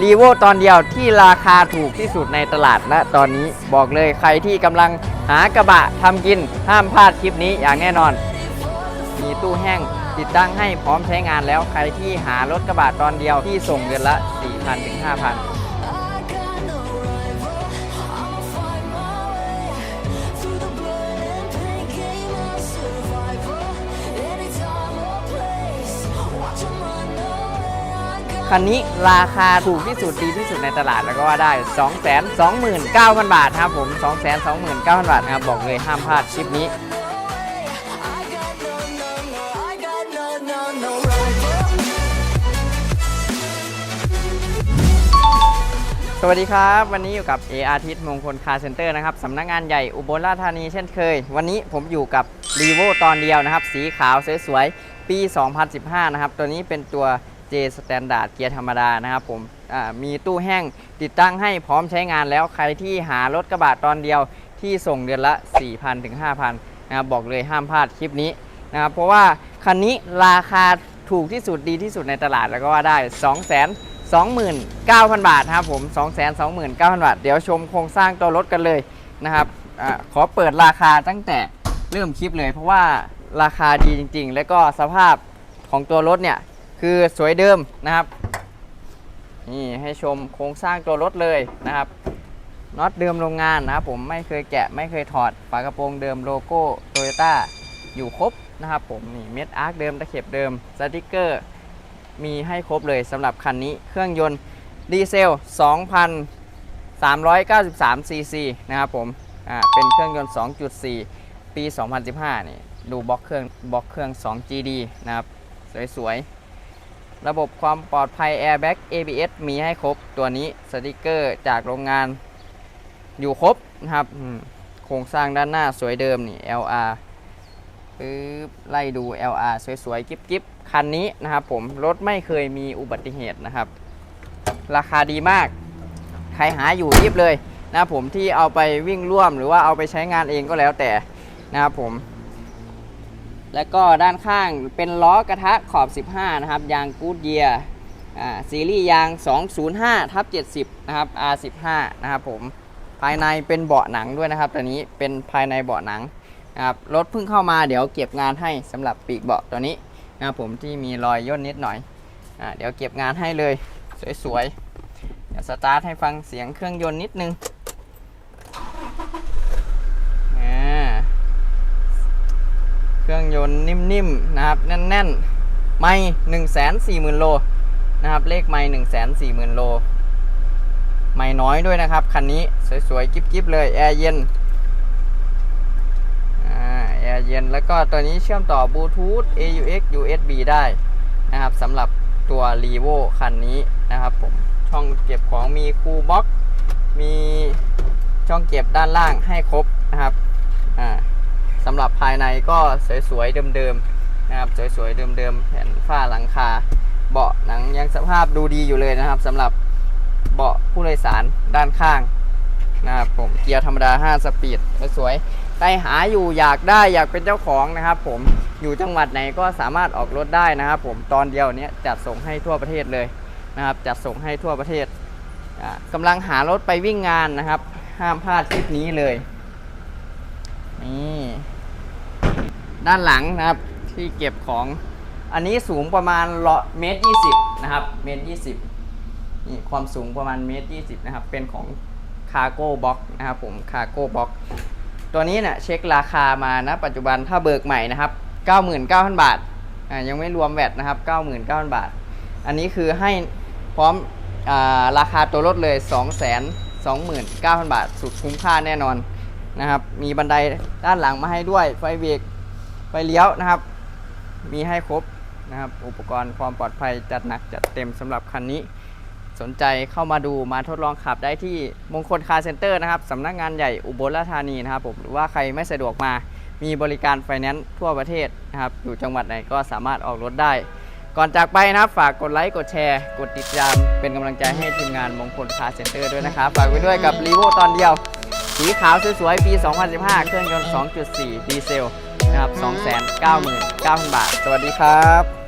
รีโวตอนเดียวที่ราคาถูกที่สุดในตลาดณตอนนี้บอกเลยใครที่กำลังหากระบะทำกินห้ามพลาดคลิปนี้อย่างแน่นอน มีตู้แห้งติดตั้งให้พร้อมใช้งานแล้วใครที่หารถกระบะตอนเดียวที่ส่งเดือนละ 4,000ถึง5,000 คันนี้ราคาถูกที่สุดดีที่สุดในตลาดแล้วก็ว่าได้ 2 2 9 0 0 0 บาทครับผม 2 2 9 0 0 0 บาทนะครับบอกเลยห้ามพลาดคลิปนี้ สวัสดีครับ วันนี้อยู่กับ a อ t ทิตมงคลคาร์เซ็นเตอร์นะครับสำนักงานใหญ่อุบลราชธานีเช่นเคย วันนี้ผมอยู่กับ r ีโวตอนเดียวนะครับ สีขาวสวยๆปี 2015 นะครับ ตัวนี้เป็นตัว J Standard เกียร์ธรรมดานะครับผมมีตู้แห้งติดตั้งให้พร้อมใช้งานแล้วใครที่หารถกระบะตอนเดียวที่ส่งเดือนละ 4,000ถึง5,000นะครับบอกเลยห้ามพลาดคลิปนี้นะครับเพราะว่าคันนี้ราคาถูกที่สุดดีที่สุดในตลาดแล้วก็ว่าได้ 2 2 9 0 0 0 บาทนะครับผม 229,000 บาท เดี๋ยวชมโครงสร้างตัวรถกันเลยนะครับอขอเปิดราคาตั้งแต่เริ่มคลิปเลย เพราะว่าราคาดีจริง ๆ แล้วก็สภาพของตัวรถเนี่ย คือสวยเดิมนะครับ นี่ให้ชมโครงสร้างตัวรถเลยนะครับน็อตเดิมโรงงานนะครับผมไม่เคยแกะไม่เคยถอดฝากระโปรงเดิมโลโก้โตโยต้าอยู่ครบนะครับผมนี่เม็ดอาร์คเดิมตะเข็บเดิมสติกเกอร์ มีให้ครบเลยสำหรับคันนี้เครื่องยนต์ดีเซล 2,393 ซีซีนะครับผมอ่าเป็นเครื่องยนต์ 2.4 ปี 2015 นี่ ดูบล็อกเครื่องบล็อกเครื่อง 2GD นะครับ สวย ๆ ระบบความปลอดภัย Airbag ABS มีให้ครบตัวนี้สติกเกอร์จากโรงงานอยู่ครบนะครับโครงสร้างด้านหน้าสวยเดิมนี่ LR ปึ๊บไล่ดู LR สวยๆกิ๊บๆคันนี้นะครับผมรถไม่เคยมีอุบัติเหตุนะครับ ราคาดีมาก ใครหาอยู่รีบเลยนะครับผมที่เอาไปวิ่งร่วมหรือว่าเอาไปใช้งานเองก็แล้วแต่นะครับผม แล้วก็ด้านข้างเป็นล้อกระทะขอบ 15 นะครับ ยางกูดเยียซีรีส์ยาง 205ทับ70 นะครับ R15 นะครับผมภายในเป็นเบาะหนังด้วยนะครับ ตัวนี้เป็นภายในเบาะหนังนะครับรถเพิ่งเข้ามาเดี๋ยวเก็บงานให้สำหรับปีกเบาะตัวนี้นะครับผมที่มีรอยย่นนิดหน่อยอเดี๋ยวเก็บงานให้เลยสวยๆเดี๋ยวสตาร์ทให้ฟังเสียงเครื่องยนต์นิดนึงอ่า เครื่องยนต์นิ่มๆนะครับแน่นๆ ไม่1 4 0 0 0 0โลนะครับเลขไม่1 4 0 0 0 0โลไม่น้อยด้วยนะครับคันนี้สวยๆกิ๊บๆเลยแอร์เย็นแอร์เย็นแล้วก็ตัวนี้เชื่อมต่อบลูทูธ AUX USB ได้นะครับสำหรับตัว r e v o คันนี้นะครับผมช่องเก็บของมีคูลบ็อกมีช่องเก็บด้านล่างให้ครบนะครับอ่า สำหรับภายในก็สวยๆเดิมๆนะครับสวยๆเดิมๆแผ่นฝ้าหลังคา เบาะหนังยังสภาพดูดีอยู่เลยนะครับสำหรับเบาะผู้โดยสารด้านข้างนะครับผมเกียร์ธรรมดา 5 สปีดสวยๆใครหาอยู่อยากได้อยากเป็นเจ้าของนะครับ ผมอยู่จังหวัดไหนก็สามารถออกรถได้นะครับ ผมตอนเดียวนี้จัดส่งให้ทั่วประเทศเลยนะครับ จัดส่งให้ทั่วประเทศอ่ากำลังหารถไปวิ่งงานนะครับ ห้ามพลาดคลิปนี้เลยนี่ ด้านหลังนะครับที่เก็บของ อันนี้สูงประมาณเมตรยี่สิบนะครับเมตรยี่สิบนี่ความสูงประมาณเมตรยี่สิบนะครับ เป็นของคาร์โก้บ็อกนะครับผมคาร์โก้บ็อกตัวนี้เนี่ยเช็คราคามานะปัจจุบันถ้าเบิกใหม่นะครับ 99,000 บาทอ่ายังไม่รวมแวตนะครับ 99,000 บาท อันนี้คือให้พร้อมอาราคาตัวรถเลย 229,000 บาท สุดคุ้มค่าแน่นอนนะครับ มีบันไดด้านหลังมาให้ด้วยไฟเบรก ไฟเลี้ยวนะครับ มีให้ครบนะครับ อุปกรณ์ความปลอดภัยจัดหนักจัดเต็มสำหรับคันนี้ สนใจเข้ามาดูมาทดลองขับได้ที่มงคลคาร์เซ็นเตอร์นะครับสำนักงานใหญ่อุบลราชธานีนะครับผมหรือว่าใครไม่สะดวกมามีบริการไฟแนนซ์ทั่วประเทศนะครับ อยู่จังหวัดไหนก็สามารถออกรถได้ ก่อนจากไปนะครับ ฝากกดไลค์กดแชร์ กดติดตาม เป็นกำลังใจให้ทีมงานมงคลคาร์เซ็นเตอร์ด้วยนะครับ ฝากไว้ด้วยกับรีโวตอนเดียว สีขาวสวยๆปี 2015 เครื่องยนต์ 2.4 ดีเซล นะครับ299,000 บาท สวัสดีครับ